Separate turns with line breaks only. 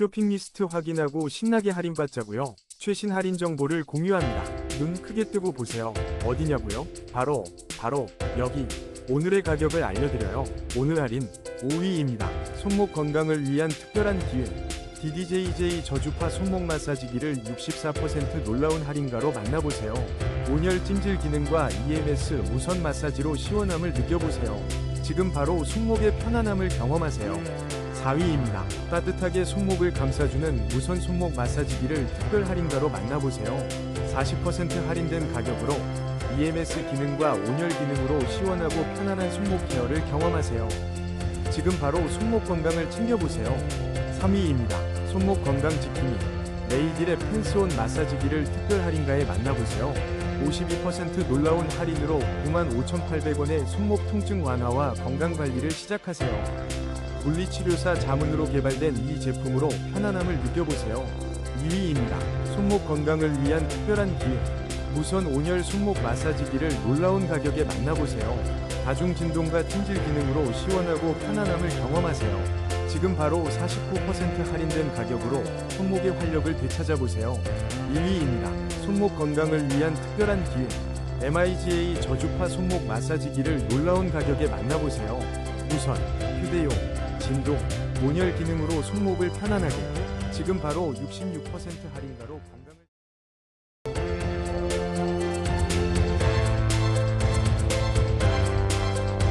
쇼핑 리스트 확인하고 신나게 할인받자고요. 최신 할인 정보를 공유합니다. 눈 크게 뜨고 보세요. 어디냐고요? 바로 바로 여기 오늘의 가격을 알려드려요. 오늘 할인 5위입니다. 손목 건강을 위한 특별한 기회. DDJJ 저주파 손목 마사지기를 64% 놀라운 할인가로 만나보세요. 온열 찜질 기능과 EMS 무선 마사지로 시원함을 느껴보세요. 지금 바로 손목의 편안함을 경험하세요. 4위입니다. 따뜻하게 손목을 감싸주는 무선 손목 마사지기를 특별 할인가로 만나보세요. 40% 할인된 가격으로 EMS 기능과 온열 기능으로 시원하고 편안한 손목 케어를 경험하세요. 지금 바로 손목 건강을 챙겨보세요. 3위입니다. 손목 건강 지킴이 레이딜의 펜스온 마사지기를 특별 할인가에 만나보세요. 52% 놀라운 할인으로 95,800원의 손목 통증 완화와 건강 관리를 시작하세요. 물리치료사 자문으로 개발된 이 제품으로 편안함을 느껴보세요. 2위입니다. 손목 건강을 위한 특별한 기회. 무선 온열 손목 마사지기를 놀라운 가격에 만나보세요. 다중 진동과 찜질 기능으로 시원하고 편안함을 경험하세요. 지금 바로 49% 할인된 가격으로 손목의 활력을 되찾아보세요. 1위입니다. 손목 건강을 위한 특별한 기회. MIGA 저주파 손목 마사지기를 놀라운 가격에 만나보세요. 무선, 휴대용, 진동, 온열 기능으로 손목을 편안하게. 지금 바로 66% 할인가로 건강